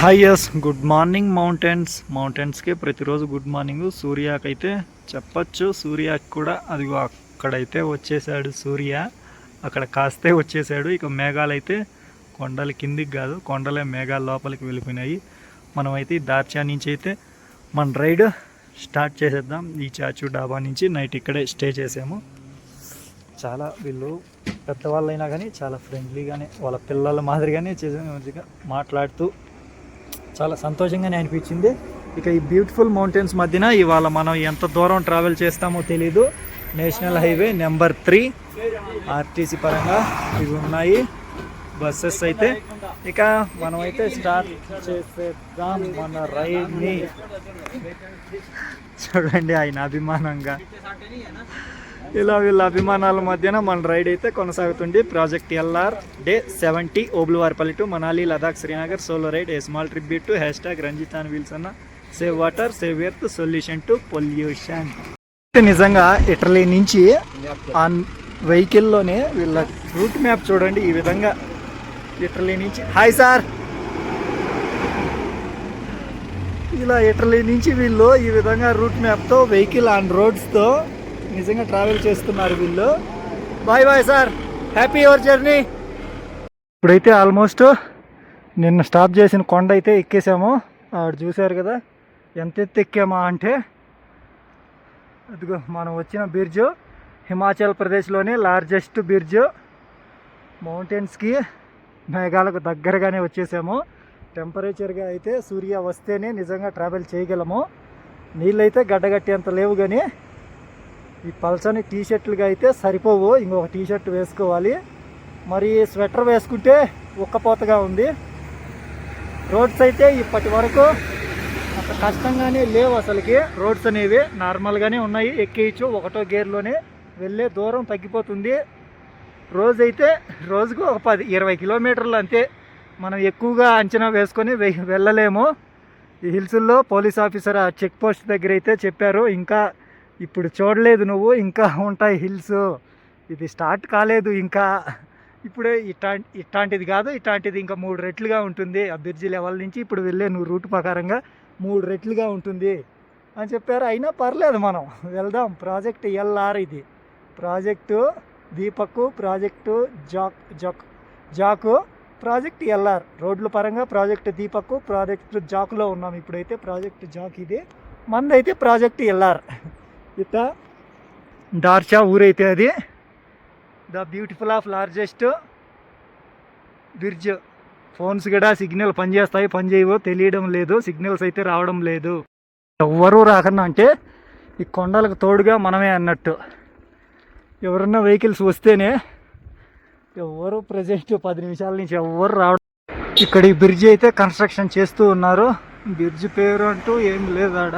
Hi yes good morning mountains మౌంటైన్స్కి ప్రతిరోజు good morning సూర్యాకైతే చెప్పచ్చు. సూర్యాకి కూడా అదిగో అక్కడైతే వచ్చేసాడు సూర్య. అక్కడ కాస్తే వచ్చేసాడు. ఇక మేఘాలు అయితే కొండల కిందికి కాదు కొండలే మేఘాల లోపలికి వెళ్ళిపోయినాయి. మనమైతే ఈ దార్చా నుంచి అయితే మన రైడ్ స్టార్ట్ చేసేద్దాం. ఈ చాచు డాబా నుంచి నైట్ ఇక్కడే స్టే చేసాము. చాలా వీళ్ళు పెద్దవాళ్ళైనా కానీ చాలా ఫ్రెండ్లీగానే వాళ్ళ పిల్లల మాదిరిగానే చేసే మాట్లాడుతూ చాలా సంతోషంగానే అనిపించింది. ఇక ఈ బ్యూటిఫుల్ మౌంటైన్స్ మధ్యన ఇవాళ మనం ఎంత దూరం ట్రావెల్ చేస్తామో తెలీదు. National highway number three. RTC పరంగా ఇవి ఉన్నాయి. బస్సెస్ అయితే. ఇక మనమైతే స్టార్ట్ చేసేద్దాం మన రైడ్ని. చూడండి ఆయన అభిమానంగా. ఇలా వీళ్ళ అభిమానాల మధ్యన మన రైడ్ అయితే కొనసాగుతుంది. Project LR day seventy Obluvaripalli to Manali Ladakh Srinagar solo ride a small tribute to hashtag Ranjith wheels అన్న. Save water save earth solution to pollution. నిజంగా ఇటలీ నుంచి ఆ వెహికల్లోనే వీళ్ళ రూట్ మ్యాప్ చూడండి ఈ విధంగా ఇటలీ నుంచి. Hi sir! ఇలా ఇటలీ నుంచి వీళ్ళు ఈ విధంగా రూట్ మ్యాప్తో వెహికల్ ఆన్ రోడ్స్తో నిజంగా ట్రావెల్ చేస్తున్నారు వీళ్ళు. Bye bye sir happy your journey ఇప్పుడైతే ఆల్మోస్ట్ నిన్న స్టాప్ చేసిన కొండ అయితే ఎక్కేసాము. ఆవిడ చూశారు కదా ఎంత ఎత్తు ఎక్కామా అంటే అదిగో మనం వచ్చిన బిర్జు హిమాచల్ ప్రదేశ్లోని లార్జెస్ట్ బిర్జు మౌంటైన్స్కి మేఘాలకు దగ్గరగానే వచ్చేసాము. టెంపరేచర్గా అయితే సూర్య వస్తేనే నిజంగా ట్రావెల్ చేయగలము. నీళ్ళైతే గడ్డగట్టేంత లేవు కానీ ఈ పల్చని టీ షర్ట్లుగా అయితే సరిపోవు. ఇంకొక టీ షర్ట్ వేసుకోవాలి. మరి స్వెటర్ వేసుకుంటే ఉక్కపోతగా ఉంది. రోడ్స్ అయితే ఇప్పటి వరకు అంత కష్టంగానే లేవు అసలుకి. రోడ్స్ అనేవి నార్మల్గానే ఉన్నాయి. ఎక్కేయచ్చు. ఒకటో గేర్లోనే వెళ్ళే దూరం తగ్గిపోతుంది. రోజైతే రోజుకు ఒక పది ఇరవై కిలోమీటర్లు అంతే మనం ఎక్కువగా అంచనా వేసుకొని వె- వెళ్ళలేము. ఈ హిల్స్లో పోలీస్ ఆఫీసర్ ఆ చెక్ పోస్ట్ దగ్గర అయితే చెప్పారు. ఇంకా ఇప్పుడు చూడలేదు నువ్వు ఇంకా ఉంటాయి హిల్స్. ఇది స్టార్ట్ కాలేదు ఇంకా. ఇప్పుడే ఇట్టా ఇట్లాంటిది కాదు ఇట్లాంటిది ఇంకా మూడు రెట్లుగా ఉంటుంది. ఆ బ్రిడ్జి లెవెల్ నుంచి ఇప్పుడు వెళ్ళే నువ్వు రూట్ ప్రకారంగా మూడు రెట్లుగా ఉంటుంది. అని చెప్పారు. అయినా పర్లేదు మనం. వెళ్దాం. ప్రాజెక్ట్ ఎల్ఆర్ ఇది. Project Deepak project Jack Jack Jack project LR. రోడ్ల పరంగా ప్రాజెక్ట్ దీపక్ ప్రాజెక్ట్ జాకులో ఉన్నాం ఇప్పుడైతే. ప్రాజెక్ట్ జాక్ ఇది. మందైతే ప్రాజెక్ట్ ఎల్ఆర్. ఇత దార్చా ఊరైతే అది the beautiful of largest bridge phones కూడా సిగ్నల్ పనిచేస్తాయి పనిచేయవో తెలియడం లేదు సిగ్నల్స్ అయితే రావడం లేదు ఎవ్వరూ రాకన్నా అంటే ఈ కొండలకు తోడుగా మనమే అన్నట్టు ఎవరన్నా వెహికల్స్ వస్తేనే ఎవరు ప్రజెంట్ పది నిమిషాల నుంచి ఎవ్వరు రావడం ఇక్కడ ఈ బ్రిడ్జ్ అయితే కన్స్ట్రక్షన్ చేస్తూ ఉన్నారు బ్రిడ్జ్ పేరు అంటూ ఏం లేదు ఆడ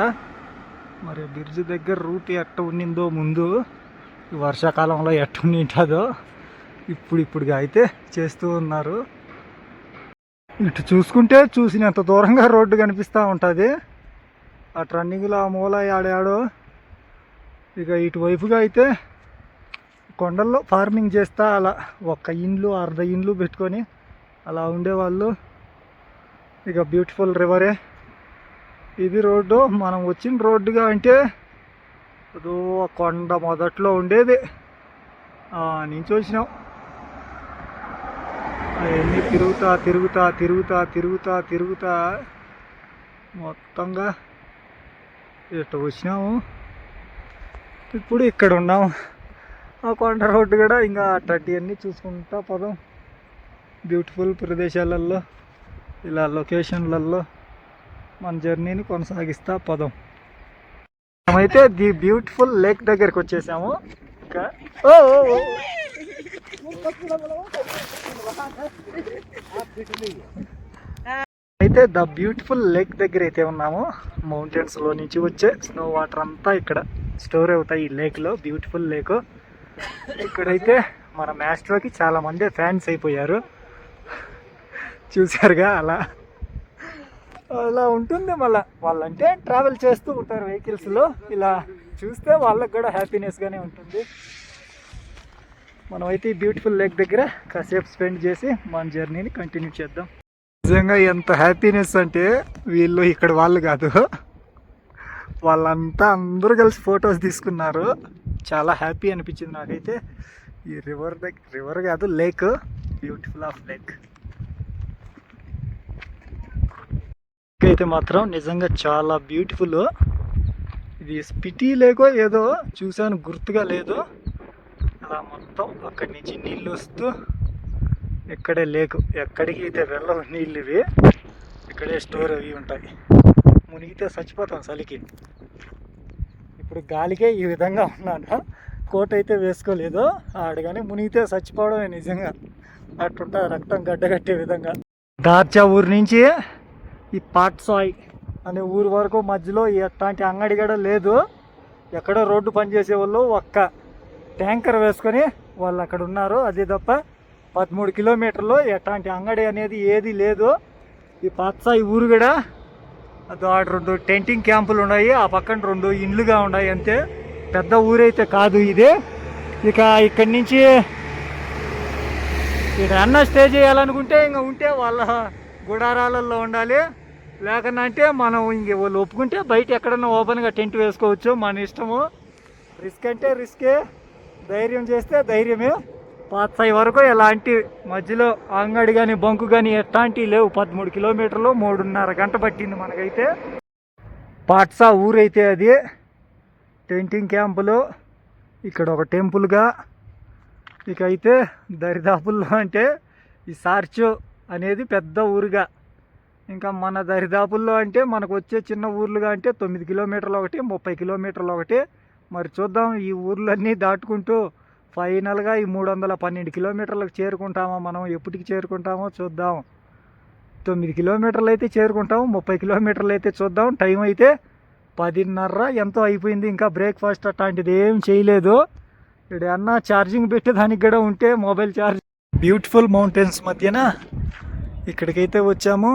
మరి బ్రిడ్జ్ దగ్గర రూట్ ఎట్ట ఉండిందో ముందు ఈ వర్షాకాలంలో ఎట్ట ఉండింటుందో ఇప్పుడు ఇప్పుడుగా అయితే చేస్తూ ఉన్నారు. ఇటు చూసుకుంటే చూసినంత దూరంగా రోడ్డు కనిపిస్తూ ఉంటుంది. ఆ ట్రన్నింగ్లో ఆ మూల ఆడాడో. ఇక ఇటువైపుగా అయితే కొండల్లో ఫార్మింగ్ చేస్తా అలా ఒక్క ఇండ్లు అర్ధ ఇండ్లు పెట్టుకొని అలా ఉండేవాళ్ళు. ఇక బ్యూటిఫుల్ రివరే ఇది రోడ్డు. మనం వచ్చిన రోడ్డుగా అంటే అదో ఆ కొండ మొదట్లో ఉండేది. ఆ నుంచి వచ్చినాం. అవన్నీ తిరుగుతా తిరుగుతా తిరుగుతా తిరుగుతా తిరుగుతా మొత్తంగా ఇటు వచ్చినాము. ఇప్పుడు ఇక్కడ ఉన్నాం. ఆ కొండ రోడ్డు కూడా ఇంకా అట్లాంటి అన్నీ చూసుకుంటా పదం. బ్యూటిఫుల్ ప్రదేశాలలో ఇలా లొకేషన్లలో మన జర్నీని కొనసాగిస్తా పదం. మనమైతే ది బ్యూటిఫుల్ లేక్ దగ్గరకు వచ్చేసాము. ఇంకా ఓ అయితే ద బ్యూటిఫుల్ లేక్ దగ్గర అయితే ఉన్నాము. మౌంటైన్స్లో నుంచి వచ్చే స్నో వాటర్ అంతా ఇక్కడ స్టోర్ అవుతాయి ఈ లేక్లో బ్యూటిఫుల్ లేక్ ఇక్కడైతే మన మ్యాస్ట్రోకి చాలామంది ఫ్యాన్స్ అయిపోయారు. చూసారుగా అలా. అలా ఉంటుంది మళ్ళా. వాళ్ళంటే ట్రావెల్ చేస్తూ ఉంటారు వెహికల్స్లో ఇలా చూస్తే వాళ్ళకి కూడా హ్యాపీనెస్గానే ఉంటుంది. మనమైతే ఈ బ్యూటిఫుల్ లేక్ దగ్గర కాసేపు స్పెండ్ చేసి మన జర్నీని కంటిన్యూ చేద్దాం. నిజంగా ఎంత హ్యాపీనెస్ అంటే వీళ్ళు ఇక్కడ వాళ్ళు కాదు. వాళ్ళంతా అందరూ కలిసి ఫొటోస్ తీసుకున్నారు. చాలా హ్యాపీ అనిపించింది నాకైతే. ఈ రివర్ దగ్గర రివర్ కాదు లేక్ బ్యూటిఫుల్ ఆఫ్ లేక్ అయితే మాత్రం నిజంగా చాలా బ్యూటిఫుల్ ఇది స్పిటీ లేకో ఏదో చూశాను గుర్తుగా లేదు. అలా మొత్తం అక్కడి నుంచి నీళ్ళు వస్తూ ఇక్కడే లేకు ఎక్కడికి అయితే వెళ్ళవు నీళ్ళు ఇవి. ఇక్కడే స్టోర్ అవి ఉంటాయి. మునిగితే చచ్చిపోతాం చలికి. ఇప్పుడు గాలికే ఈ విధంగా ఉన్నాను. కోట్ అయితే వేసుకోలేదు. ఆడగానే మునిగితే చచ్చిపోవడమే నిజంగా. అట్టుంటా రక్తం గడ్డగట్టే విధంగా. దార్చా ఊరు నుంచి ఈ పాట్సాయ్ అనే ఊరు వరకు మధ్యలో ఎట్లాంటి అంగడి కూడా లేదు. ఎక్కడో రోడ్డు పనిచేసే వాళ్ళు ఒక్క ట్యాంకర్ వేసుకొని వాళ్ళు అక్కడ ఉన్నారు. అదే తప్ప పదమూడు కిలోమీటర్లు ఎట్లాంటి అంగడి అనేది ఏది లేదు. ఈ పాత్సాయి ఊరు కూడా అది రెండు టెంటింగ్ క్యాంపులు ఉన్నాయి. ఆ పక్కన రెండు ఇండ్లుగా ఉన్నాయి అంతే. పెద్ద ఊరైతే కాదు ఇది. ఇక ఇక్కడి నుంచి ఇక్కడ అన్న స్టే చేయాలనుకుంటే ఇంకా ఉంటే వాళ్ళ గుడారాలలో ఉండాలి. లేకనంటే మనం ఇంక వాళ్ళు ఒప్పుకుంటే బయట ఎక్కడన్నా ఓపెన్గా టెంట్ వేసుకోవచ్చు మన ఇష్టము. రిస్క్ అంటే రిస్కే ధైర్యం చేస్తే ధైర్యమే. పాతాయి వరకు ఎలాంటి మధ్యలో అంగడి కానీ బంకు కానీ ఎట్లాంటివి లేవు. పదమూడు కిలోమీటర్లు మూడున్నర గంట పట్టింది మనకైతే. పాట్సా ఊరైతే అది. టెంటింగ్ క్యాంపులు. ఇక్కడ ఒక టెంపుల్గా. ఇక అయితే దరిదాపుల్లో అంటే ఈ సార్చు అనేది పెద్ద ఊరుగా. ఇంకా మన దరిదాపుల్లో అంటే మనకు వచ్చే చిన్న ఊర్లుగా అంటే తొమ్మిది కిలోమీటర్లు ఒకటి ముప్పై కిలోమీటర్లు ఒకటి. మరి చూద్దాం ఈ ఊర్లన్నీ దాటుకుంటూ ఫైనల్గా ఈ మూడు వందల పన్నెండు కిలోమీటర్లకు చేరుకుంటామో మనం ఎప్పటికి చేరుకుంటామో చూద్దాం. తొమ్మిది కిలోమీటర్లు అయితే చేరుకుంటాము ముప్పై కిలోమీటర్లు అయితే చూద్దాం. టైం అయితే పదిన్నర ఎంతో అయిపోయింది ఇంకా బ్రేక్ఫాస్ట్ అట్లాంటిది ఏం చేయలేదు. ఇక్కడ అన్న ఛార్జింగ్ పెట్టేదానికి కూడా ఉంటే మొబైల్ ఛార్జ్. బ్యూటిఫుల్ మౌంటైన్స్ మధ్యన ఇక్కడికైతే వచ్చాము.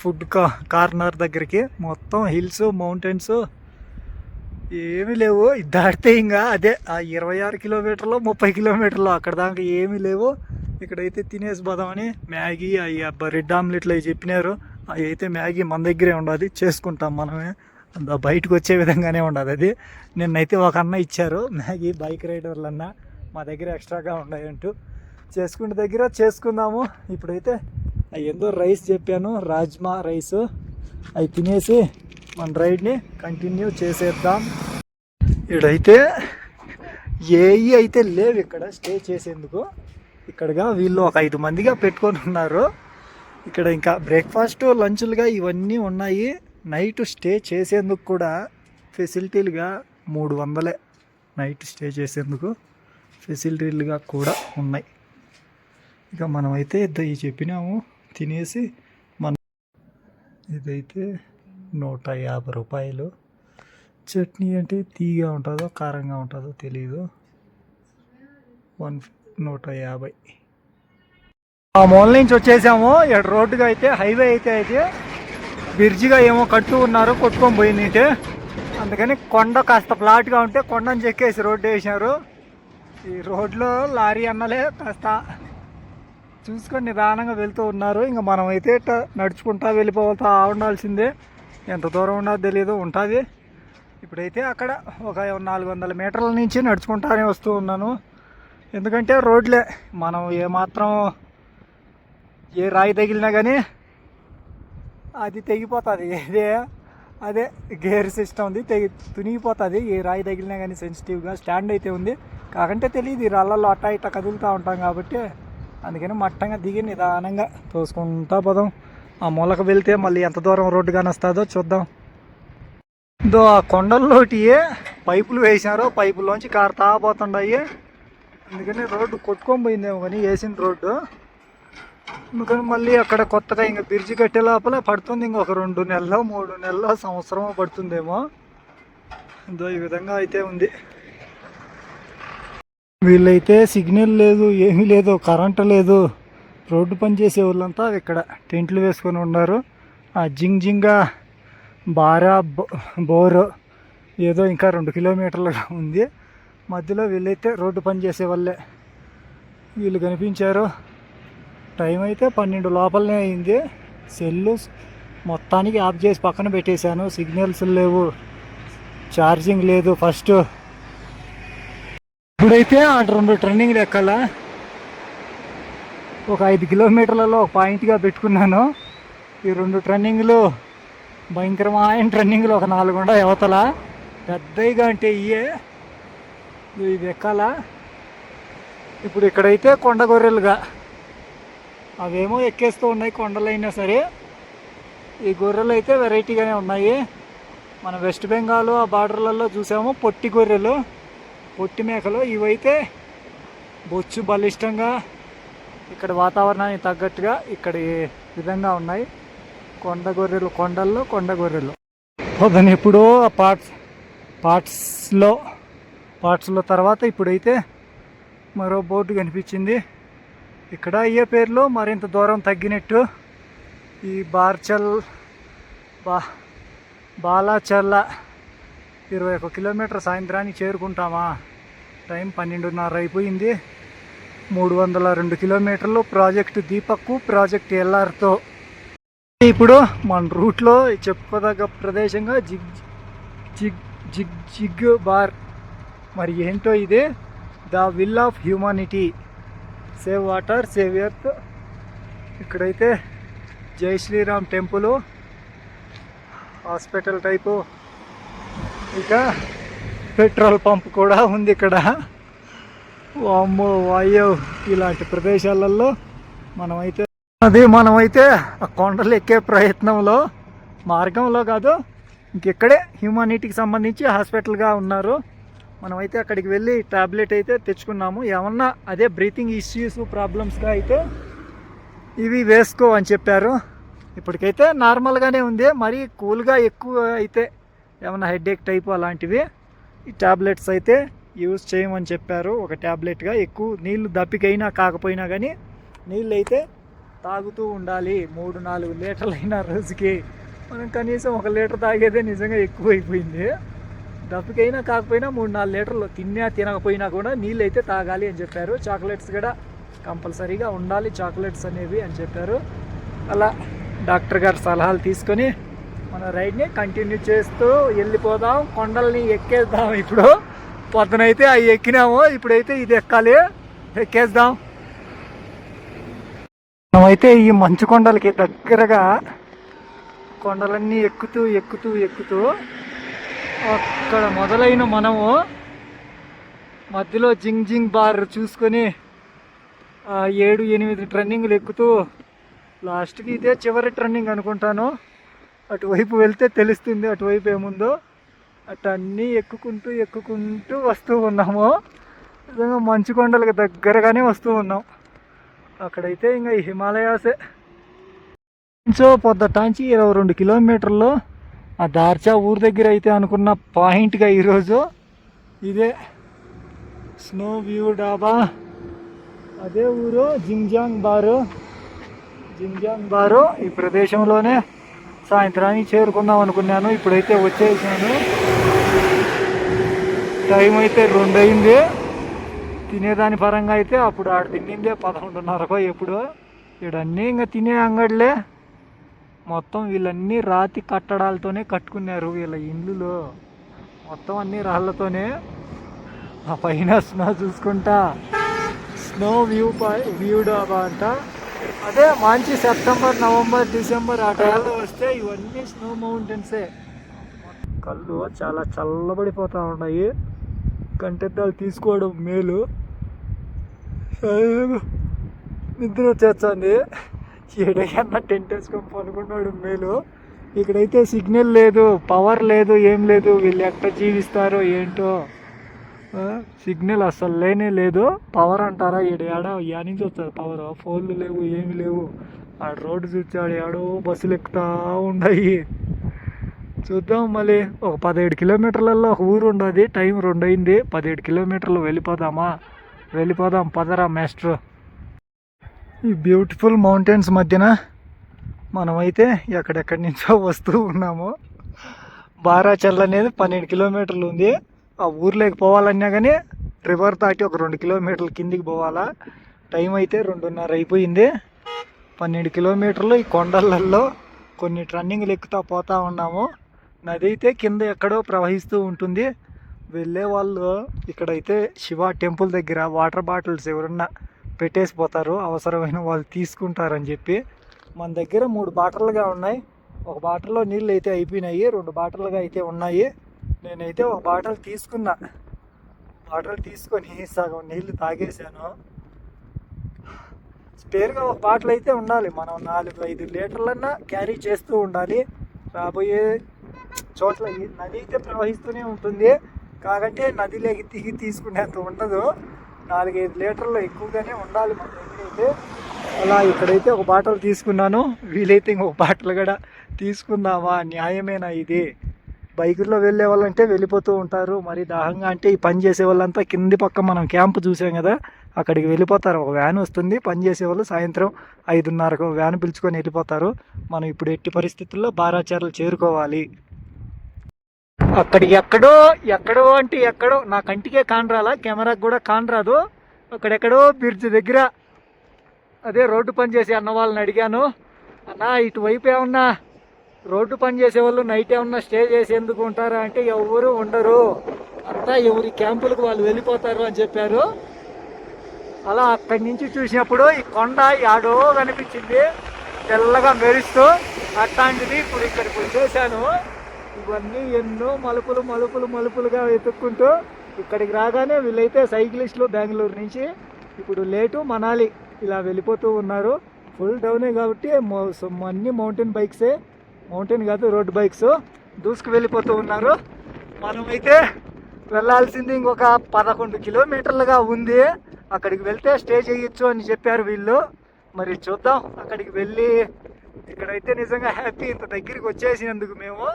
ఫుడ్ కా కార్నర్ దగ్గరికి. మొత్తం హిల్స్ మౌంటైన్స్ ఏమీ లేవు. దాటితే ఇంకా అదే ఆ ఇరవై ఆరు కిలోమీటర్లు ముప్పై కిలోమీటర్లు అక్కడ దాకా ఏమీ లేవు. ఇక్కడైతే తినేసి పోదామని మ్యాగీ అవి బ్రెడ్ ఆమ్లెట్లు అవి చెప్పినారు. అవి అయితే మ్యాగీ మన దగ్గరే ఉండదు. చేసుకుంటాం మనమే. అంత బయటకు వచ్చే విధంగానే ఉండదు అది. నిన్నైతే ఒక అన్న ఇచ్చారు మ్యాగీ బైక్ రైడర్లు అన్న మా దగ్గర ఎక్స్ట్రాగా ఉన్నాయంటూ. చేసుకుంటే దగ్గర చేసుకుందాము. ఇప్పుడైతే ఏందో రైస్ చెప్పాను రాజ్మా రైస్. అవి తినేసి మన రైడ్ని కంటిన్యూ చేసేద్దాం. ఇక్కడైతే ఏవి అయితే లేవు ఇక్కడ స్టే చేసేందుకు. ఇక్కడగా వీళ్ళు ఒక ఐదు మందిగా పెట్టుకొని ఉన్నారు. ఇక్కడ ఇంకా బ్రేక్ఫాస్ట్ లంచ్లుగా ఇవన్నీ ఉన్నాయి. నైట్ స్టే చేసేందుకు కూడా ఫెసిలిటీలుగా మూడు వందలే నైట్ స్టే చేసేందుకు ఫెసిలిటీలుగా కూడా ఉన్నాయి. ఇక మనమైతే ఇద్దరు చెప్పినాము. తినేసి మన ఇదైతే నూట యాభై రూపాయలు. చట్నీ అంటే తీగా ఉంటుందో కారంగా ఉంటుందో తెలియదు వన్ నూట యాభై. ఆ మూల నుంచి వచ్చేసాము. ఇక్కడ రోడ్డుగా అయితే హైవే అయితే అయితే బ్రిడ్జిగా ఏమో కట్టు ఉన్నారు కొట్టుకొని పోయింది అందుకని కొండ కాస్త ఫ్లాట్గా ఉంటే కొండని చెక్కేసి రోడ్డు వేసినారు ఈ రోడ్లో లారీ అన్నలే కాస్త చూసుకొని నిదానంగా వెళ్తూ ఉన్నారు. ఇంకా మనం అయితే ఇట్ట నడుచుకుంటా వెళ్ళిపోతా ఉండాల్సిందే. ఎంత దూరం ఉన్నదో తెలియదు ఉంటుంది. ఇప్పుడైతే అక్కడ ఒక నాలుగు వందల మీటర్ల నుంచి నడుచుకుంటానే వస్తూ ఉన్నాను. ఎందుకంటే రోడ్లే మనం ఏమాత్రం ఏ రాయి తగిలినా కానీ అది తెగిపోతుంది. ఇదే అదే గేర్ సిస్టమ్ ఉంది తెగి తునిగిపోతుంది. ఏ రాయి తగిలినా కానీ సెన్సిటివ్గా స్టాండ్ అయితే ఉంది. కాకంటే తెలియదు ఈ రాళ్ళల్లో అట్టా ఇట్టా కదులుతూ ఉంటాం కాబట్టి అందుకని మట్టంగా దిగి నిదానంగా తోసుకుంటా పోదాం. ఆ మూలకు వెళ్తే మళ్ళీ ఎంత దూరం రోడ్డు కానీ వస్తుందో చూద్దాం. దో ఆ కొండల్లోటి పైపులు వేసినారో పైపులోంచి కారుతా పోతుండయి అందుకని రోడ్డు కొట్టుకొని పోయిందేమో కానీ వేసిన రోడ్డు. అందుకని మళ్ళీ అక్కడ కొత్తగా ఇంకా బ్రిడ్జి కట్టే లోపల పడుతుంది ఇంకొక రెండు నెలలో మూడు నెలలు సంవత్సరమో పడుతుందేమో. ఇదో ఈ విధంగా అయితే ఉంది. వీళ్ళైతే సిగ్నల్ లేదు ఏమీ లేదు కరెంటు లేదు. రోడ్డు పని చేసే వాళ్ళంతా ఇక్కడ టెంట్లు వేసుకొని ఉన్నారు. ఆ జింగ్ జింగా బారా బో- బోరు ఏదో ఇంకా రెండు కిలోమీటర్లుగా ఉంది. మధ్యలో వీళ్ళైతే రోడ్డు పని చేసే వాళ్ళే. వీళ్ళు కనిపించారు. టైం అయితే పన్నెండు లోపలనే అయింది. సెల్లు మొత్తానికి ఆఫ్ చేసి పక్కన పెట్టేశాను. సిగ్నల్స్ లేవు. ఛార్జింగ్ లేదు. ఫస్ట్ ఇప్పుడైతే ఆ రెండు ట్రెండింగ్ లెక్కల ఒక ఐదు కిలోమీటర్లలో పాయింట్గా పెట్టుకున్నాను. ఈ రెండు ట్రన్నింగ్లు భయంకరమైన ట్రన్నింగ్లు ఒక నాలుగు యువతల. పెద్దగా అంటే ఇయే. ఇవి ఇది ఎక్కాలా ఇప్పుడు ఇక్కడైతే కొండ గొర్రెలుగా. అవేమో ఎక్కేస్తూ ఉన్నాయి కొండలైనా సరే. ఈ గొర్రెలు అయితే వెరైటీగానే ఉన్నాయి. మన వెస్ట్ బెంగాల్ ఆ బార్డర్లలో చూసాము పొట్టి గొర్రెలు. పొట్టి మేకలు. ఇవైతే బొచ్చు బలిష్టంగా ఇక్కడ వాతావరణానికి తగ్గట్టుగా ఇక్కడ విధంగా ఉన్నాయి. కొండ గొర్రెలు కొండల్లో కొండ గొర్రెలు. పొద్దున ఎప్పుడో ఆ పార్ట్స్ పార్ట్స్లో పార్ట్స్లో తర్వాత ఇప్పుడైతే మరో బోర్డు కనిపించింది. ఇక్కడ అయ్యే పేర్లు మరింత దూరం తగ్గినట్టు ఈ బార్చల్ బా బాలాచర్ల ఇరవై ఒక కిలోమీటర్ సాయంత్రానికి చేరుకుంటామా? టైం పన్నెండున్నర అయిపోయింది. మూడు వందల రెండు కిలోమీటర్లు ప్రాజెక్టు దీపక్కు ప్రాజెక్ట్ ఎల్ఆర్తో. ఇప్పుడు మన రూట్లో చెప్పుకోదగ్గ ప్రదేశంగా zing zing zing zing bar. మరి ఏంటో ఇది? The will of humanity. Save water save earth. ఇక్కడైతే Jai Shriram temple. Hospital type. ఇక పెట్రోల్ పంప్ కూడా ఉంది ఇక్కడ. అమ్మో వాయో ఇలాంటి ప్రదేశాలలో మనమైతే అది మనమైతే ఆ కొండలు ఎక్కే ప్రయత్నంలో మార్గంలో కాదు ఇంకెక్కడే హ్యూమానిటీకి సంబంధించి హాస్పిటల్గా ఉన్నారు. మనమైతే అక్కడికి వెళ్ళి టాబ్లెట్ అయితే తెచ్చుకున్నాము. ఏమన్నా అదే బ్రీతింగ్ ఇష్యూస్ ప్రాబ్లమ్స్గా అయితే ఇవి వేసుకో అని చెప్పారు. ఇప్పటికైతే నార్మల్గానే ఉంది. మరీ కూల్గా ఎక్కువ అయితే ఏమైనా హెడేక్ టైపు అలాంటివి ఈ ట్యాబ్లెట్స్ అయితే యూజ్ చేయమని చెప్పారు. ఒక ట్యాబ్లెట్గా ఎక్కువ నీళ్ళు దప్పికైనా కాకపోయినా కానీ నీళ్ళు అయితే తాగుతూ ఉండాలి. మూడు నాలుగు లీటర్లు అయినా రోజుకి. మనం కనీసం ఒక లీటర్ తాగేదే నిజంగా ఎక్కువ అయిపోయింది దప్పికైనా కాకపోయినా మూడు నాలుగు లీటర్లు తిన్నా తినకపోయినా కూడా నీళ్ళు అయితే తాగాలి అని చెప్పారు. చాక్లెట్స్ కూడా కంపల్సరీగా ఉండాలి చాక్లెట్స్ అనేవి అని చెప్పారు. అలా డాక్టర్ గారు సలహాలు తీసుకొని మన రైడ్ని కంటిన్యూ చేస్తూ వెళ్ళిపోదాం. కొండల్ని ఎక్కేద్దాం ఇప్పుడు. పొద్దునైతే అవి ఎక్కినాము. ఇప్పుడైతే ఇది ఎక్కాలి. ఎక్కేద్దాం. మనమైతే ఈ మంచు కొండలకి దగ్గరగా కొండలన్నీ ఎక్కుతూ ఎక్కుతూ ఎక్కుతూ అక్కడ మొదలైన మనము మధ్యలో జింగ్ జింగ్ బార్ చూసుకొని ఏడు ఎనిమిది ట్రన్నింగ్లు ఎక్కుతూ లాస్ట్కి ఇదే చివరి ట్రన్నింగ్ అనుకుంటాను. అటువైపు వెళ్తే తెలుస్తుంది అటువైపు ఏముందో. అటు అన్నీ ఎక్కుకుంటూ ఎక్కుకుంటూ వస్తూ ఉన్నాము. నిజంగా మంచు కొండలకు దగ్గరగానే వస్తూ ఉన్నాం. అక్కడైతే ఇంకా ఈ హిమాలయాసే. సో పొద్దుటాంచి ఇరవై రెండు కిలోమీటర్లు ఆ దార్చా ఊరు దగ్గర అయితే అనుకున్న పాయింట్గా ఈరోజు ఇదే. స్నో వ్యూ డాబా. అదే ఊరు జింగ్జాంగ్ బారు. జింగ్జాంగ్ బారు ఈ ప్రదేశంలోనే. సాయంత్రానికి చేరుకుందాం అనుకున్నాను. ఇప్పుడైతే వచ్చేసాను. టైం అయితే రెండు అయింది తినేదాని పరంగా అయితే అప్పుడు ఆడ తిన్నిందే పదకొండున్నరకో ఎప్పుడో. ఇడన్నీ ఇంకా తినే అంగడిలే. మొత్తం వీళ్ళన్నీ రాతి కట్టడాలతోనే కట్టుకున్నారు వీళ్ళ ఇండ్లులో. మొత్తం అన్ని రాళ్ళతోనే. ఆ పైన స్నో చూసుకుంటా. స్నో వ్యూ పాయింట్ వ్యూ డాబా అంట. అదే మంచి సెప్టెంబర్ నవంబర్ డిసెంబర్ ఆ టైంలో వస్తే ఇవన్నీ స్నో మౌంటైన్సే. కళ్ళు చాలా చల్లబడిపోతూ ఉన్నాయి. కంటెద్దాలు తీసుకోవడం మేలు. నిద్ర వచ్చేస్తుంది. ఏడైనా టెంట్ వేసుకొని పనుకున్నాడు మేలు. ఇక్కడైతే సిగ్నల్ లేదు పవర్ లేదు ఏం లేదు. వీళ్ళు ఎక్కడ జీవిస్తారో ఏంటో. సిగ్నల్ అసలు లేనే లేదు. పవర్ అంటారా ఈడ? ఏడా యా నుంచి వస్తుంది పవర్ ఫోన్లు లేవు ఏమి లేవు. ఆ రోడ్డు చూచాడు ఏడో బస్సులు ఎక్కుతా ఉన్నాయి చూద్దాం మళ్ళీ. ఒక పదిహేడు కిలోమీటర్లలో ఒక ఊరు ఉండదు. టైం రెండు అయింది పదిహేడు కిలోమీటర్లు వెళ్ళిపోదామా? వెళ్ళిపోదాం. పదరా మాస్టర్ ఈ బ్యూటిఫుల్ మౌంటైన్స్ మధ్యన మనమైతే ఎక్కడెక్కడి నుంచో వస్తూ ఉన్నాము. బారాచల్ అనేది పన్నెండు కిలోమీటర్లు ఉంది. ఆ ఊర్లోకి పోవాలన్నా కానీ రివర్ దాటి ఒక రెండు కిలోమీటర్ల కిందికి పోవాలా. టైం అయితే రెండున్నర అయిపోయింది. పన్నెండు కిలోమీటర్లు ఈ కొండలలో కొన్ని ట్రన్నింగ్లు ఎక్కుతా పోతా ఉన్నాము. నది అయితే కింద ఎక్కడో ప్రవహిస్తూ ఉంటుంది. వెళ్ళే వాళ్ళు ఇక్కడైతే శివ టెంపుల్ దగ్గర వాటర్ బాటిల్స్ ఎవరన్నా పెట్టేసిపోతారు అవసరమైన వాళ్ళు తీసుకుంటారని చెప్పి. మన దగ్గర మూడు బాటిల్గా ఉన్నాయి. ఒక బాటిల్లో నీళ్ళు అయితే అయిపోయినాయి. రెండు బాటిల్గా అయితే ఉన్నాయి. నేనైతే ఒక బాటిల్ తీసుకున్నా. బాటిల్ తీసుకొని సగం నీళ్ళు తాగేశాను. స్పేర్గా ఒక బాటిల్ అయితే ఉండాలి. మనం నాలుగు ఐదు లీటర్లన్నా క్యారీ చేస్తూ ఉండాలి. రాబోయే చోట్ల ఈ నది అయితే ప్రవహిస్తూనే ఉంటుంది. కాకంటే నదిలోకి దిగి తీసుకునేంత ఉండదు. నాలుగైదు లీటర్లు ఎక్కువగానే ఉండాలి మన దగ్గర అయితే. అలా ఇక్కడైతే ఒక బాటిల్ తీసుకున్నాను. వీలైతే ఇంకొక బాటిల్ కూడా తీసుకుందామా? న్యాయమేనా ఇది? బైకుల్లో వెళ్ళే వాళ్ళంటే వెళ్ళిపోతూ ఉంటారు. మరి దాహంగా అంటే ఈ పని చేసే వాళ్ళంతా కింది పక్క మనం క్యాంప్ చూసాం కదా అక్కడికి వెళ్ళిపోతారు. ఒక వ్యాన్ వస్తుంది పని చేసే వాళ్ళు సాయంత్రం ఐదున్నరకు వ్యాన్ పిలుచుకొని వెళ్ళిపోతారు. మనం ఇప్పుడు ఎట్టి పరిస్థితుల్లో బారాచారులు చేరుకోవాలి. అక్కడికి ఎక్కడో ఎక్కడో అంటే ఎక్కడో నా కంటికే కానరాలా కెమెరాకి కూడా కానరాదు అక్కడెక్కడో బ్రిడ్జ్ దగ్గర అదే రోడ్డు పని చేసి అన్న వాళ్ళని అడిగాను. అన్న ఇటువైపు ఏమన్నా రోడ్డు పని చేసే వాళ్ళు నైట్ ఏమన్నా స్టే చేసేందుకు ఉంటారా అంటే ఎవరు ఉండరు. అంతా ఎవరి క్యాంపులకు వాళ్ళు వెళ్ళిపోతారు అని చెప్పారు. అలా అక్కడి నుంచి చూసినప్పుడు ఈ కొండ యాడో కనిపించింది. తెల్లగా మెరుస్తూ అట్లాంటిది ఇప్పుడు ఇక్కడికి వచ్చేసాను. ఇవన్నీ ఎన్నో మలుపులు మలుపులు మలుపులుగా వెతుక్కుంటూ ఇక్కడికి రాగానే వీళ్ళైతే సైక్లిస్టులు బెంగళూరు నుంచి ఇప్పుడు లేటు మనాలి ఇలా వెళ్ళిపోతూ ఉన్నారు. ఫుల్ డౌనే కాబట్టి అన్ని మౌంటైన్ బైక్సే మౌంటైన్ కాదు రోడ్ బైక్స్ దూసుకు వెళ్ళిపోతూ ఉన్నారు. మనమైతే వెళ్ళాల్సింది ఇంకొక పదకొండు కిలోమీటర్లుగా ఉంది. అక్కడికి వెళ్తే స్టే చేయొచ్చు అని చెప్పారు వీళ్ళు. మరి చూద్దాం అక్కడికి వెళ్ళి ఇక్కడైతే నిజంగా హ్యాపీ ఇంత దగ్గరికి వచ్చేసినందుకు మేము.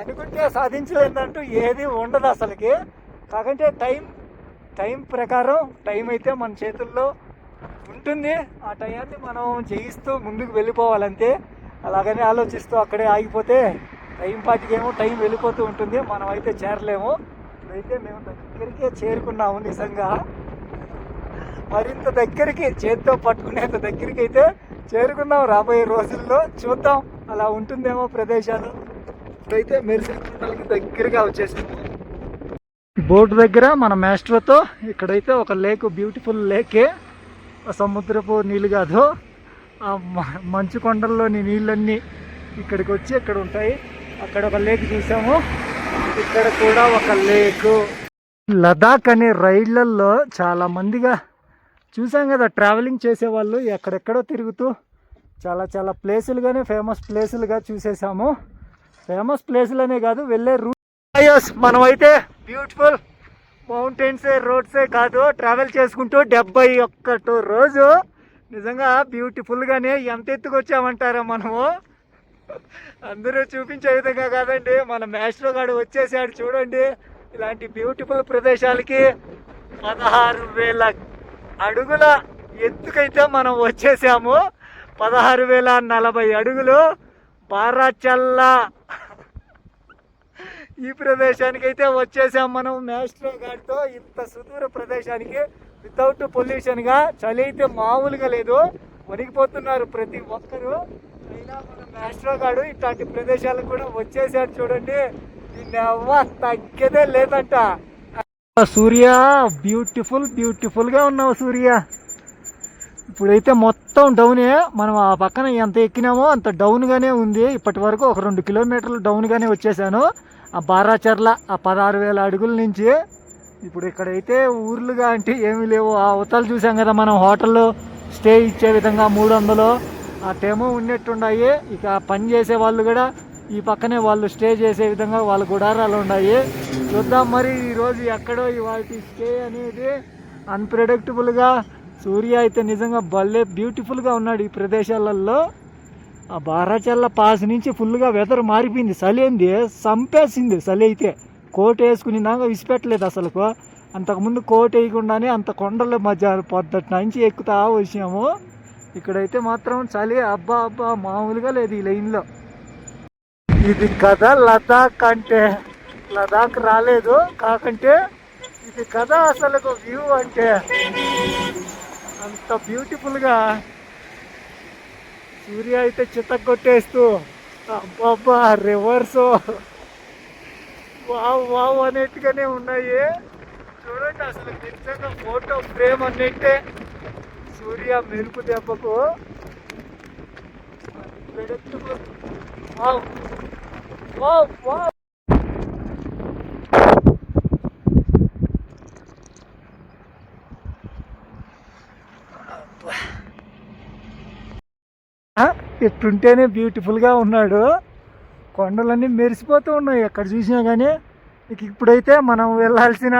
అనుకుంటే సాధించలేదంటూ ఏది ఉండదు అసలుకి. కాకంటే టైం టైం ప్రకారం టైం అయితే మన చేతుల్లో ఉంటుంది. ఆ టయాన్ని మనం జయిస్తూ ముందుకు వెళ్ళిపోవాలంతే. అలాగనే ఆలోచిస్తూ అక్కడే ఆగిపోతే టైం పాటికేమో టైం వెళ్ళిపోతూ ఉంటుంది. మనం అయితే చేరలేము. అయితే మేము దగ్గరికే చేరుకున్నాము నిజంగా. మరింత దగ్గరికి చేతితో పట్టుకునేంత దగ్గరికి అయితే చేరుకున్నాం రాబోయే రోజుల్లో. చూద్దాం అలా ఉంటుందేమో ప్రదేశాలు. ఇప్పుడైతే మెరిసిన దగ్గరగా వచ్చేసింది. బోటు దగ్గర మన మాస్టర్తో ఇక్కడైతే ఒక లేక్ బ్యూటిఫుల్ లేకే సముద్రపు నీళ్ళు కాదు. ఆ మంచు కొండల్లోని నీళ్ళన్నీ ఇక్కడికి వచ్చి ఇక్కడ ఉంటాయి. అక్కడ ఒక లేక్ చూసాము. ఇక్కడ కూడా ఒక లేక్ లదాఖ్ అనే రైళ్ళల్లో చాలా మందిగా చూసాం కదా ట్రావెలింగ్ చేసేవాళ్ళు ఎక్కడెక్కడో తిరుగుతూ చాలా చాలా ప్లేసులుగానే ఫేమస్ ప్లేసులుగా చూసేసాము. ఫేమస్ ప్లేసులనే కాదు వెళ్ళే రూట్ మనమైతే బ్యూటిఫుల్ మౌంటైన్సే రోడ్సే కాదు ట్రావెల్ చేసుకుంటూ డెబ్బై ఒక్కటో రోజు నిజంగా బ్యూటిఫుల్గానే ఎంత ఎత్తుకు వచ్చామంటారా మనము? అందరూ చూపించే విధంగా కాదండి. మన మేస్ట్రో గాడు వచ్చేసాడు చూడండి. ఇలాంటి బ్యూటిఫుల్ ప్రదేశాలకి పదహారు వేల అడుగుల ఎత్తుకైతే మనం వచ్చేసాము. పదహారు వేల నలభై అడుగులు బారాచల్ల ఈ ప్రదేశానికి అయితే వచ్చేసాం మనం. మేస్ట్రో గారితో ఇంత సుదూర ప్రదేశానికి వితౌట్ పొల్యూషన్గా చలి అయితే మామూలుగా లేదు. వణికిపోతున్నారు ప్రతి ఒక్కరు. అయినా మన మాస్ట్రో గారు ఇట్లాంటి ప్రదేశాలకు కూడా వచ్చేసాడు చూడండి. దీన్ని తగ్గేదే లేదంట. సూర్య బ్యూటిఫుల్ బ్యూటిఫుల్గా ఉన్నావు సూర్య. ఇప్పుడైతే మొత్తం డౌనే మనం ఆ పక్కన ఎంత ఎక్కినామో అంత డౌన్గానే ఉంది. ఇప్పటి వరకు ఒక రెండు కిలోమీటర్లు డౌన్గానే వచ్చేసాను. ఆ బారాచర్ల ఆ పదహారు వేల అడుగుల నుంచి ఇప్పుడు ఇక్కడైతే ఊర్లుగా అంటే ఏమీ లేవు ఆ అవతలు చూసాం కదా మనం హోటల్లో స్టే ఇచ్చే విధంగా మూడు వందలు ఆ టేమో ఉన్నట్టుండాయి ఇక పని చేసే వాళ్ళు కూడా ఈ పక్కనే వాళ్ళు స్టే చేసే విధంగా వాళ్ళ గుడారాలు ఉన్నాయి. చూద్దాం మరి ఈరోజు ఎక్కడో ఇవాళ స్టే అనేది అన్ప్రెడిక్టబుల్గా సూర్య అయితే నిజంగా భలే బ్యూటిఫుల్గా ఉన్నాడు ఈ ప్రదేశాలలో. ఆ బారాచల్ల పాస్ నుంచి ఫుల్గా వెదర్ మారిపోయింది చలి ఏంది చంపేసింది చలి అయితే. కోట్ వేసుకుని దాకా విసిపెట్టలేదు అసలు అంతకుముందు కోట్ వేయకుండానే అంత కొండల మధ్య పొద్దుట నుంచి ఎక్కుతా వచ్చాము. ఇక్కడైతే మాత్రం చలి అబ్బా అబ్బా మామూలుగా లేదు ఈ లైన్లో. ఇది కదా లదాఖ్ అంటే. లదాఖ్ రాలేదు కాకంటే ఇది కదా అసలు వ్యూ అంటే. అంత బ్యూటిఫుల్గా సూర్య అయితే చిత్త కొట్టేస్తూ అబ్బా రివర్స్. వావ్ వావ్ అనేట్టుగానే ఉన్నాయి. చూడండి అసలు నిజంగా ఫోటో ఫ్రేమ్ అన్నట్టే సూర్య మెరుపు దెబ్బకు వెడెత్తుకు- వావ్ వావ్ వావ్. ఆ, బ్యూటిఫుల్గా ఉన్నాడు. కొండలన్నీ మెరిసిపోతూ ఉన్నాయి. ఎక్కడ చూసినా కానీ ఇక ఇప్పుడైతే మనం వెళ్ళాల్సిన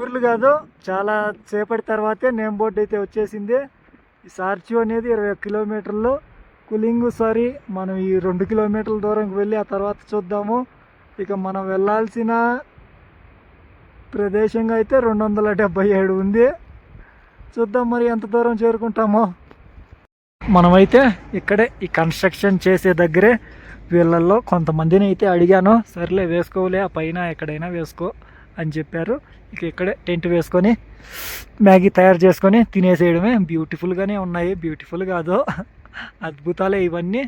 ఊర్లు కాదు చాలా సేపటి తర్వాతే నేమ్ బోర్డు అయితే వచ్చేసింది. ఈ సార్చి అనేది ఇరవై ఒక్క కిలోమీటర్లు. కులింగు సారీ మనం ఈ రెండు కిలోమీటర్ల దూరంకి వెళ్ళి ఆ తర్వాత చూద్దాము. ఇక మనం వెళ్ళాల్సిన ప్రదేశంగా అయితే రెండు వందల డెబ్బై ఏడు ఉంది. చూద్దాం మరి ఎంత దూరం చేరుకుంటామో. మనమైతే ఇక్కడే ఈ కన్స్ట్రక్షన్ చేసే దగ్గరే వీళ్ళల్లో కొంతమందిని అయితే అడిగాను సర్లే వేసుకోలే ఆ పైన ఎక్కడైనా వేసుకో అని చెప్పారు. ఇక ఇక్కడే టెంట్ వేసుకొని మ్యాగీ తయారు చేసుకొని తినేసేయడమే. బ్యూటిఫుల్గానే ఉన్నాయి. బ్యూటిఫుల్ కాదు. అద్భుతాలే ఇవన్నీ.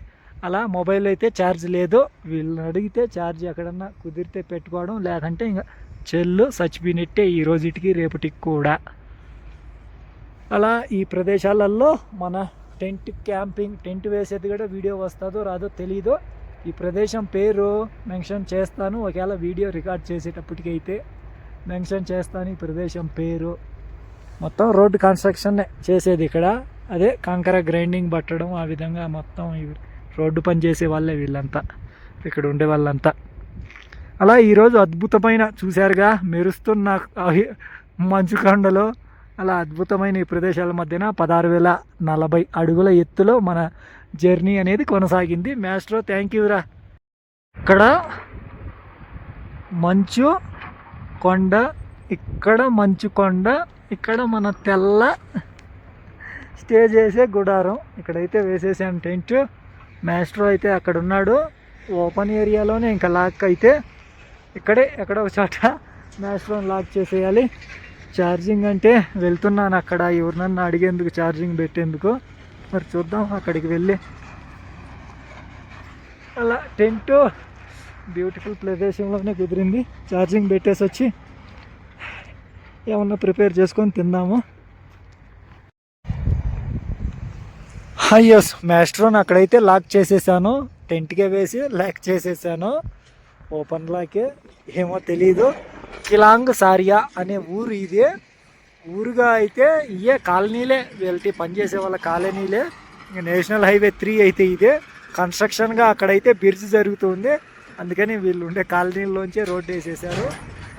అలా మొబైల్ అయితే ఛార్జ్ లేదు. వీళ్ళని అడిగితే ఛార్జ్ ఎక్కడన్నా కుదిరితే పెట్టుకోవడం లేదంటే ఇంకా చెల్లు చచ్చిపోయినట్టే ఈ రోజుటికి రేపటికి కూడా. అలా ఈ ప్రదేశాలలో మన టెంట్ క్యాంపింగ్ టెంట్ వేసేది కూడా వీడియో వస్తుందో రాదో తెలీదు ఈ ప్రదేశం పేరు మెన్షన్ చేస్తాను. ఒకవేళ వీడియో రికార్డ్ చేసేటప్పటికైతే మెన్షన్ చేస్తాను ఈ ప్రదేశం పేరు. మొత్తం రోడ్డు కన్స్ట్రక్షన్ చేసేది ఇక్కడ. అదే కంకర గ్రైండింగ్ పట్టడం ఆ విధంగా మొత్తం రోడ్డు పని చేసే వాళ్ళే వీళ్ళంతా. ఇక్కడ ఉండే వాళ్ళంతా. అలా ఈరోజు అద్భుతమైన చూశారుగా మెరుస్తున్న మంచుకొండలో. మంచు అలా అద్భుతమైన ఈ ప్రదేశాల మధ్యన పదహారు వేల నలభై అడుగుల ఎత్తులో మన జర్నీ అనేది కొనసాగింది. మ్యాస్ట్రో థ్యాంక్ యూరా ఇక్కడ మంచు కొండ ఇక్కడ మంచు కొండ ఇక్కడ మన తెల్ల స్టే చేసే గుడారం. ఇక్కడైతే వేసేసాం టెంట్. మ్యాస్ట్రో అయితే అక్కడ ఉన్నాడు. ఓపెన్ ఏరియాలోనే ఇంకా లాక్ అయితే ఇక్కడే ఎక్కడో ఒక చోట మ్యాస్ట్రోని లాక్ చేసేయాలి. ఛార్జింగ్ అంటే వెళ్తున్నాను అక్కడ. ఎవరినన్నా అడిగేందుకు ఛార్జింగ్ పెట్టేందుకు. మరి చూద్దాం అక్కడికి వెళ్ళి. అలా టెంట్ బ్యూటిఫుల్ ప్రదేశంలోనే కుదిరింది. ఛార్జింగ్ పెట్టేసి వచ్చి ఏమన్నా ప్రిపేర్ చేసుకొని తిందాము. అయ్యోస్ మ్యాస్ట్రోన్ అక్కడైతే లాక్ చేసేసాను. టెంట్కే వేసి లాక్ చేసేసాను. ఓపెన్ లాకే ఏమో తెలీదు. కిలాంగ్ సారియా అనే ఊరు ఇది. ఊరుగా అయితే ఇయే కాలనీలే. వీళ్ళకి పనిచేసే వాళ్ళ కాలనీలే. ఇంకా నేషనల్ హైవే త్రీ అయితే ఇదే. కన్స్ట్రక్షన్గా అక్కడైతే బ్రిడ్జ్ జరుగుతుంది. అందుకని వీళ్ళు ఉండే కాలనీలోంచే రోడ్డు వేసేసారు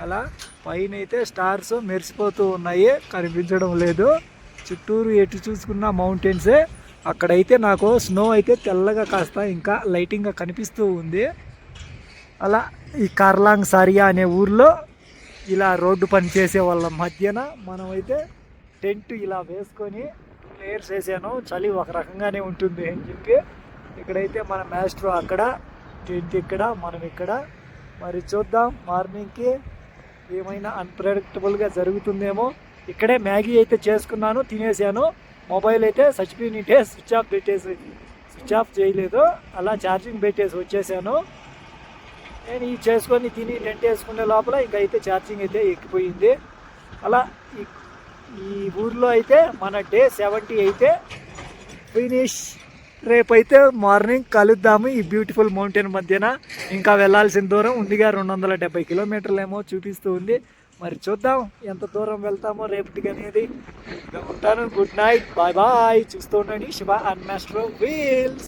అలా పైన అయితే స్టార్స్ మెరిసిపోతూ ఉన్నాయి. కనిపించడం లేదు. చుట్టూరు ఎటు చూసుకున్న మౌంటైన్సే. అక్కడైతే నాకు స్నో అయితే తెల్లగా కాస్త ఇంకా లైటింగ్గా కనిపిస్తూ ఉంది. అలా ఈ కార్లాంగ్ సారియా అనే ఊర్లో ఇలా రోడ్డు పని చేసే వాళ్ళ మధ్యన మనమైతే టెంట్ ఇలా వేసుకొని ప్లేయర్స్ వేసాను. చలి ఒక రకంగానే ఉంటుంది అని చెప్పి ఇక్కడైతే మన మాస్టర్ అక్కడ టెంట్ ఇక్కడ మనం ఇక్కడ. మరి చూద్దాం మార్నింగ్కి ఏమైనా అన్ప్రెడిక్టబుల్గా జరుగుతుందేమో. ఇక్కడే మ్యాగీ అయితే చేసుకున్నాను తినేసాను. మొబైల్ అయితే సచిపోయినట్టే స్విచ్ ఆఫ్ పెట్టేసి స్విచ్ ఆఫ్ చేయలేదు. అలా ఛార్జింగ్ పెట్టేసి వచ్చేసాను. నేను ఈ చేసుకొని తిని టెంట్ వేసుకునే లోపల ఇంకా అయితే ఛార్జింగ్ అయితే ఎక్కిపోయింది. అలా ఈ ఈ ఊర్లో అయితే మన డే సెవెంటీ అయితే ఫినిష్. రేపైతే మార్నింగ్ కలుద్దాము ఈ బ్యూటిఫుల్ మౌంటైన్ మధ్యన. ఇంకా వెళ్ళాల్సిన దూరం ఉందిగా రెండు వందల డెబ్బై కిలోమీటర్లు ఏమో చూపిస్తూ ఉంది. మరి చూద్దాం ఎంత దూరం వెళ్తామో రేపటికి అనేది. ఉంటాను. Good night. Bye bye. చూస్తూ ఉండండి. Shiva and master wheels.